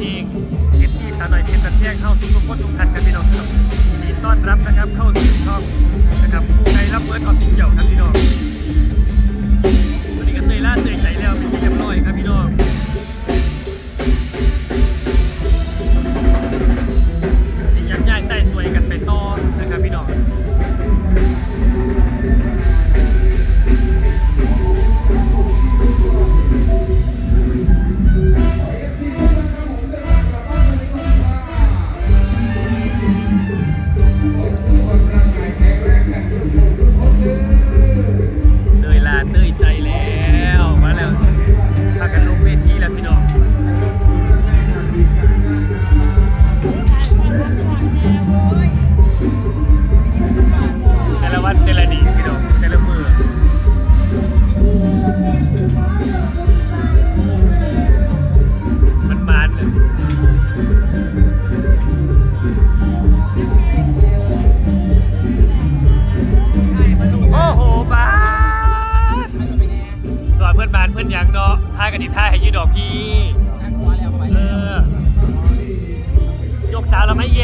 เองเก็บที่สาวหน่อยเพชรกันแท่งเข้าสู่ทุกคนทุกท่านกันพี่น้องครับยินดีต้อนรับนะครับเข้าสู่ช่องนะครับผู้ใดรับเบิร์ดออฟฟิเชียลครับพี่น้อง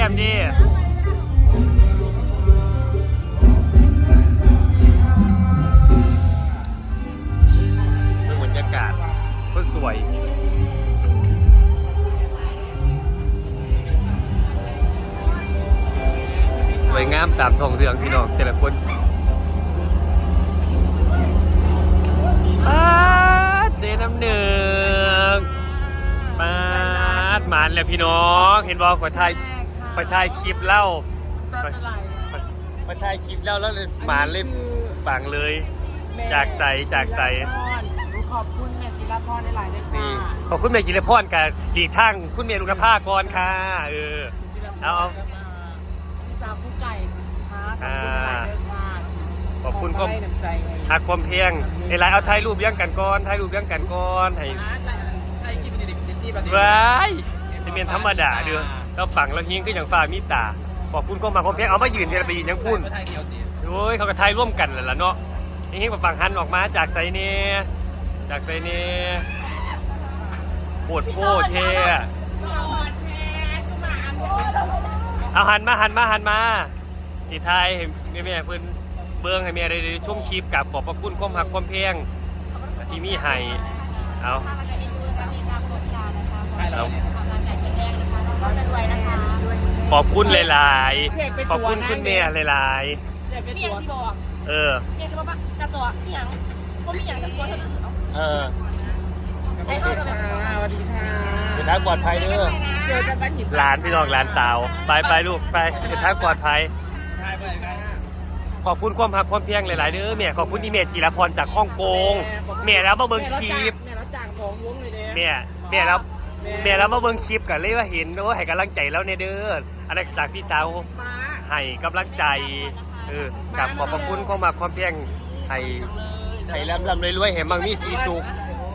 กสาวเราไม่แยมดิเรื่องบรรยากาศก็สวยสวยงามตามทองเรืองพี่น้องแต่ละคนเจน้ำหนึ่งปาดหมานแล้วพี่น้อง เห็นบอกขอถ่าย ขอถ่ายคลิปเล่าตาจะไหลขอถ่ายคลิปเล่าแล้วเลยหมานเลยปังเลย จากใสจากใสหนูขอบคุณแม่จิรพรในหลายๆด้วยนี่ค่ะขอบคุณเมย์จิรพรกับดีกทั้งคุณเมย์ลุงนภากรค่ะเออจิรพรเอาเอาพี่สาวผู้ไก่ค่ะขอบคุณหลายๆด้วยค่ะขอบคุณก็ได้น้ำใจไงหักความเพียงในไลน์เอาถ่ายรูปเลี้ยงกันก่อนถ่ายรูปเลี้ยงกันก่อนให้ใช่คิดเป็นเด็กเด็กที่แบบว้ายสิเมียนธรรมดาเด้อ เราปังเราเฮียงคืออย่างฟ้ามีตา ขอบคุณก็มาความเพียงเอามายืนเดี๋ยวไปยืนยังพูนดียวตีโอ้ยเขาก็ถ่ายร่วมกันแหละล่ะเนาะเฮียงมาปังหันออกมาจากไซเน่จากไซเน่ปวดโป้เท่เอาหันมาหันมาหันมาทีไทยให้แม่เพิ่นเบิ้องให้แม่ได้ช่วงคลิปกับขอบพระคุณความหักความเพียงที่มีให้เอาใช่แล้วขอบคุณหลายๆ ขอบคุณคุณแม่หลายเด็กเป็นเมียตัวงสิบอกๆ เออ เมียงสิบอกว่ากระสอบอีหยังบ่มีหยังสักตัวเท่านั้นเอาเออสวัสดีค่ะสวัสดีค่ะ เดินทางปลอดภัยเด้อเจอกันบ้านหินหลานพี่น้องหลานสาว ไปไปลูกไปเดินทางปลอดภัย ใช่ไปไงฮะขอบคุณความหักความเพียงหลายๆเด้อแม่ขอบคุณอีเมจจิรพรจากฮ่องกงแม่แล้วมาเบิ่งคลิปแม่เราจ้างของวงเลยเด้แม่แม่แล้ว แม่แล้วมาเบิ่งคลิปกันเลยว่าเห็นโอ้ให้กำลังใจแล้วเนี่ยเด้ออันนั้นจากพี่สาวมาให้กำลังใจเออกับขอบพระคุณความหักความเพียงให้ให้ลำลำรวยๆให้มั่งมีสีสุข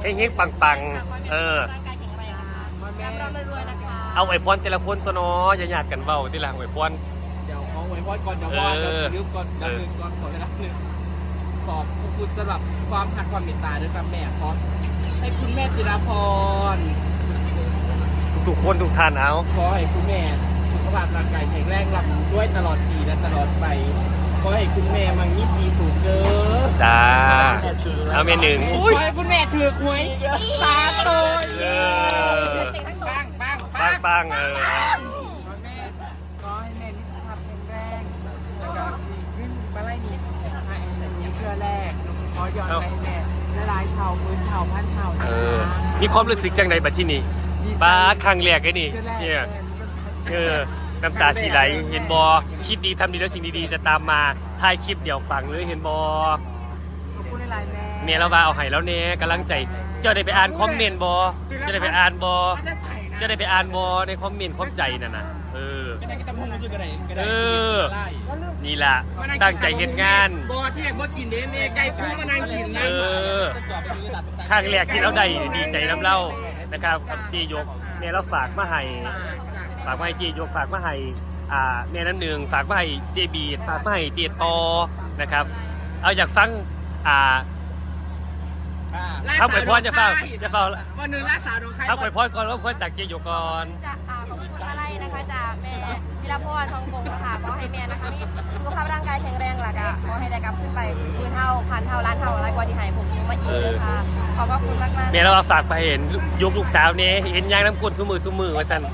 เฮงๆปังๆ เออร่างกายแข็งแรงร่ำรวยๆนะคะเอาไอพรแต่ละคนตัวเน้ออย่าหยาดกันเบาที่หลังไอพรเดี๋ยวขอไว้พอก่อนเดี๋ยววอดเดี๋ยวสิลืมก่อนเดี๋ยวลืมก่อนขอเวลาหนึ่งขอบคุณสำหรับความหักความเมตตาด้วยครับแม่ขอให้คุณแม่จิราพร ทุกๆคนทุกท่านเอาขอให้คุณแม่สุขภาพร่างกายแข็งแรงรับด้วยตลอดปีและตลอดไป ขอให้คุณแม่มังมีสีสูงเด้อจ้าเอาเมหนึ่งขอุ้ยอให้คุณแม่ถือหวยตาโตเออเต็งทั้งตัวปังปังปังปังเออขอแม่ขอให้แม่มีสุขภาพแข็งแรงแล้วก็ดีขึ้นมาไล่นี้ให้นี้เพื่อแรกหนูขอย้อนไปให้แม่ละลายเท่าพื้นเท่าพันเท่าเออมีความรู้สึกจังใดบัดที่นี่ บ้าครั้งแรกไอ้นี่เนี่ยเออน้ำตาสีไหลเห็นบอคิดดีทำดีแล้วสิ่งดีๆจะตามมาถ่ายคลิปเดี๋ยวฟังเลยเห็นบอขอบคุณหลายๆแม่เมียเราว่าเอาให้แล้วเนี่ยกำลังใจเจ้าได้ไปอ่านคอมเมนต์บอจะได้ไปอ่านบอจะได้ไปอ่านบอในคอมเมนต์ความใจน่ะนะเออก็ได้ก็ต้องมุ่งรู้สึกกันไหนก็ได้เออไล่นี่ล่ะตั้งใจเห็นงานบอที่แรกบอกินเด้แม่ไก่คุ้งมานั่งกินเอนะอครั้งแรกที่เราได้ดีใจน้ำเล่า นะครับกับจียกแม่เราฝากมาให้ฝากมาให้จียกฝากมาให้อ่าแม่น้ำหนึ่งฝากมาให้เจบีฝากมาให้เจตอนะครับ เอาอยากฟังอ่าข้ามไปพรจะเฝ้าจะเฝ้าวันหนึ่งล่าสาวดวงใครข้ามไปพรก่อนแล้วพรจากเจอยู่ก่อนจะอ่าขอบคุณอะไรนะคะจากแม่จิรพรทองกงค่ะขอให้แม่นะคะมีสุขภาพร่างกายแข็งแรงหลักอะขอให้ได้กลับขึ้นไปหมื่นเท่าพันเท่าล้านเท่าอะไรกว่าที่ให้ผมมาอีกเลยค่ะ ขอบพระคุณมากมากๆเมียเราฝากไปเห็นยุคลูกสาวเนี่ยเห็นยางน้ำกุนทุมือทุมือว่าจัน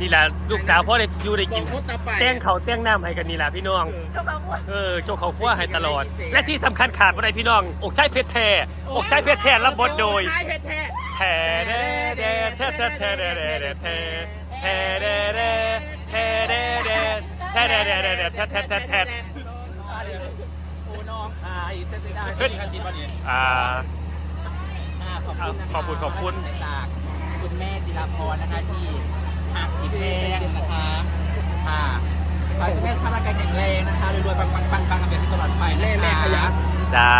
นี่แหละลูกสาวพ่อได้อยู่ได้บอกิกนพูดต่อไปเต้งเขาเต้งน้ำให้กันนี่แหละพี่น้องเจ้าของวัวเออโจกเขาคั่วให้ตลอด และที่สำคัญขาดบ่ได้พี่น้อง อกใช้เพชรแท้อกใช้เพชรแท้รับบทโดยใช่เพชรแท้ แท้เด้เด้แท้แท้แท้เด้เด้เด้แท้แท้เด้เด้แท้เด้เด้แท้เด้เด้เด้เด้แท้แท้แท้แท้โอ้น้องอายเสียดายที่กันติดวันนี้อ่าอ่า ขอบคุณนะะขอบคุณขอบคุณ จากคุณแม่จิรพรนะคะที่หักที่แพงนะคะค่ะขอให้คุณแม่ทำร่างกายแข็งแรงนะคะรวยๆปังๆปังๆปังๆแบบนี้ตลอดไปแม่แม่ขยันจ้า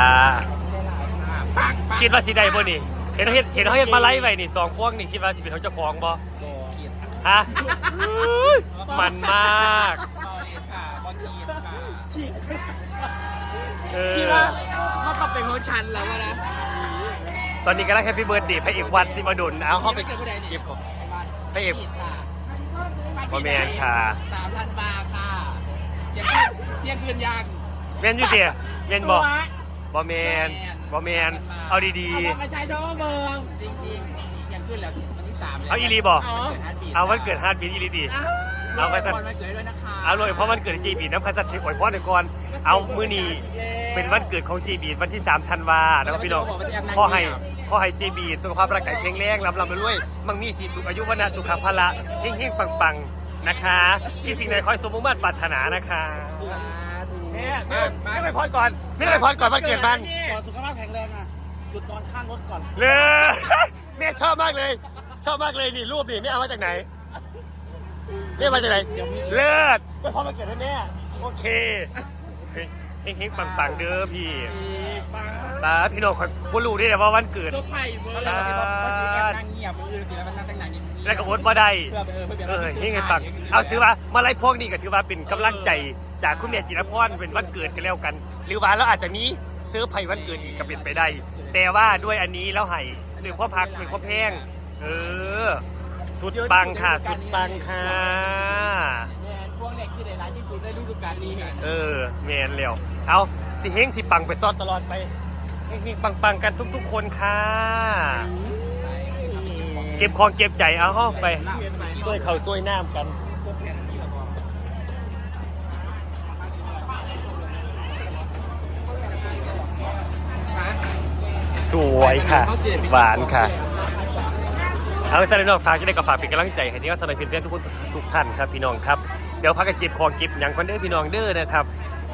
ปังคิดว่าสิได้บ่นี่ เห็นเขาเห็นเห็นเขาเห็นมาไล่ไว้นี่สองพวงนี่คิดว่าสิเป็นของเจ้าของบ่ฮะอุ๊ยมันมากเอคิดอว่าเขาก็เป็นของฉันแล้วนะ ตอนนี้กำลังแฮปปี้เบิร์ดเดย์พระเอกวันสิมาดุลเอาเข้าไปเก็บของพระเอกบ่อแม่ค่ะสามพันบาทค่ะเที่ยงเที่ยงคืนยังแมนยูเดียแมนบอกบอแมนบอแมนเอาดีเอาบัตรประชาชนมาเบิงจริงๆเที่ยงคืนแล้ววันที่สามเอาอีรีบอกเอาวันเกิดฮาร์ดบีทอีรีดีเอาไปสักวันเอาเลยเพราะวันเกิดจีบีน้ำพัสดุอวยพรหนึ่งก่อนเอามือนี เป็นวันเกิดของจีบีวันที่3ธันวาแล้วก็พี่น้องขอให้ขอให้จีบีสุขภาพร่างกายแข็งแรงลำลำรวยๆมั่งมีสีสุขอายุวันะสุขภาละเฮงๆปังๆนะคะที่สิ่งใดคอยสมมุ่งมั่นปรารถนานะคะแม่แม่แม่ไปพรก่อนแม่ไปพรก่อนวันเกิดมันก่อนสุขภาพแข็งแรงอะหยุดนอนข้างรถก่อนเลยแม่ชอบมากเลย ชอบมากเลยนี่รูปนี่แม่เอามาจากไหนแม่มาจากไหนเลิศไปพร้อมมาเกิดให้แม่โอเค เฮ้ยเฮงๆปังๆเด้อพี่ป้าตาพี่น้องคอยบ่รู้ได้แต่ว่าวันเกิด เซอร์ไพรส์เบอร์แล้วก็สิบอกว่าสิแอบนั่งเงียบมืออื่นสิแล้วมันนั่งตั้งนานนี่แล้วก็อดมาได้ เพื่อไปเออเพื่อเออเฮงไงปัง เอาถือว่ามาไล่พวกนี้ก็ถือว่าเป็นกำลังใจจากคุณแม่จิรพรเป็นวันเกิดกันแล้วกัน หรือว่าเราอาจจะมีเสื้อร์ไผ่วันเกิดอีกก็เป็นไปได้ แต่ว่าด้วยอันนี้แล้วให้หนึ่งพ่อพักหนึ่งพ่อแพง เออ สุดปังค่ะ สุดปังค่ะ สุดในฤดูกาลนี้เนี่ยเออแมนแล้วเอาสิเฮงสิปังไปตอนตลอดไปเฮงๆปังๆกันทุก ๆ คนค่ะ เก็บของเก็บใจเอาเข้าไปช่วยเขาช่วยน้ำกัน สวยค่ะ หวานค่ะ เอาสารนอกฝากจะได้กับฝากเป็นกำลังใจให้ที่ว่าสารพินเพื่อนทุกคนทุกท่านครับพี่น้องครับ เดี๋ยวพักกันเก็บคอเก็บอย่างคนเด้อพี่น้องเด้อนะครับ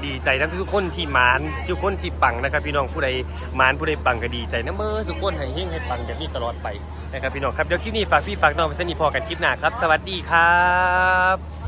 ดีใจนะทุกคนที่หมานทุกคนที่ปังนะครับ พี่น้องผู้ใดหมานผู้ใดปังก็ดีใจนะเมื่อสุกคนให้เฮงให้ปังแบบนี้ตลอดไปนะครับพี่น้องครับเดี๋ยวคลิปนี้ฝากพี่ฝากน้องไปสนิทพอกันคลิปหน้าครับ สวัสดีครับ